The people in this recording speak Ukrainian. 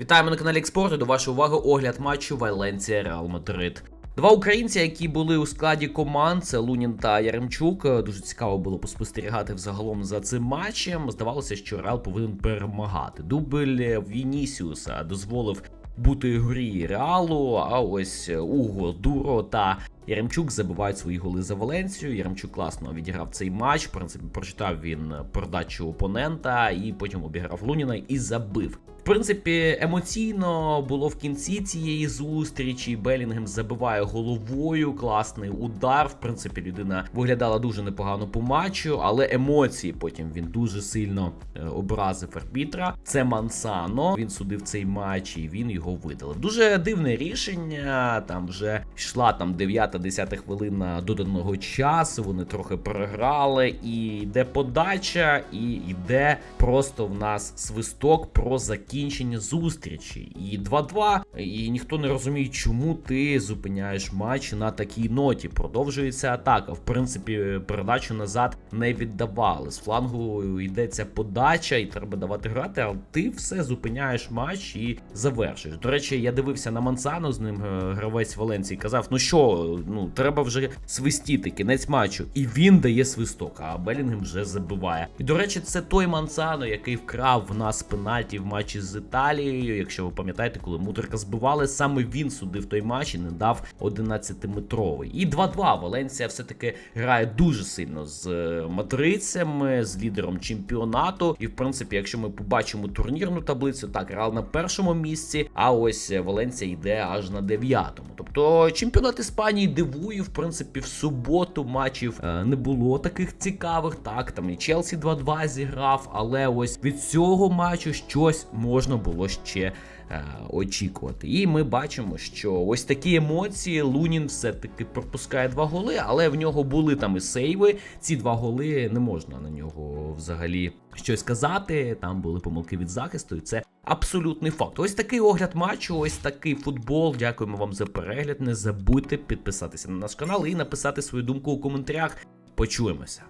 Вітаємо на каналі Експорту. До вашої уваги огляд матчу Валенція Реал Мадрид. Два українці, які були у складі команд, це Лунін та Яремчук. Дуже цікаво було поспостерігати взагалом за цим матчем. Здавалося, що Реал повинен перемагати. Дубль Вінісіуса дозволив бути грі Реалу. А ось Уго, Дуро та Яремчук забивають свої голи за Валенцію. Яремчук класно відіграв цей матч. В принципі, прочитав він передачу опонента і потім обіграв Луніна і забив. В принципі, емоційно було в кінці цієї зустрічі. Белінгем забиває головою. Класний удар. В принципі, людина виглядала дуже непогано по матчу, але емоції потім він дуже сильно е, образив арбітра. Це Мансано. Він судив цей матч і він його видалив. Дуже дивне рішення. Там вже йшла там 9-10 хвилина доданого часу. Вони трохи програли. І йде подача, і йде просто в нас свисток про закінчення зустрічі. І 2-2. І ніхто не розуміє, чому ти зупиняєш матч на такій ноті. Продовжується атака. В принципі, передачу назад не віддавали. З флангу йдеться подача, і треба давати грати. А ти все зупиняєш матч і завершуєш. До речі, я дивився на Мансану з ним е, гравець Валенції. Казав: ну що, ну треба вже свистіти, кінець матчу. І він дає свисток, а Белінгем вже забиває. І до речі, це той Мансано, який вкрав в нас пенальті в матчі з Італією. Якщо ви пам'ятаєте, коли Мудрика збивали, саме він судив той матч і не дав 11-метровий. І 2-2. Валенсія все-таки грає дуже сильно з е, мадридцями, з лідером чемпіонату. І в принципі, якщо ми побачимо турнірну таблицю, так Реал на першому місці, а ось Валенсія йде аж на дев'ятому. Тобто чемпіонат Іспанії дивує, в принципі, в суботу матчів е, не було таких цікавих. Так, там і Челсі 2-2 зіграв, але ось від цього матчу щось можна було ще е, очікувати. І ми бачимо, що ось такі емоції. Лунін все-таки пропускає два голи, але в нього були там і сейви. Ці два голи не можна на нього взагалі щось казати. Там були помилки від захисту, і це абсолютний факт. Ось такий огляд матчу, ось такий футбол. Дякуємо вам за перегляд. Не забудьте підписатися на наш канал і написати свою думку у коментарях. Почуємося.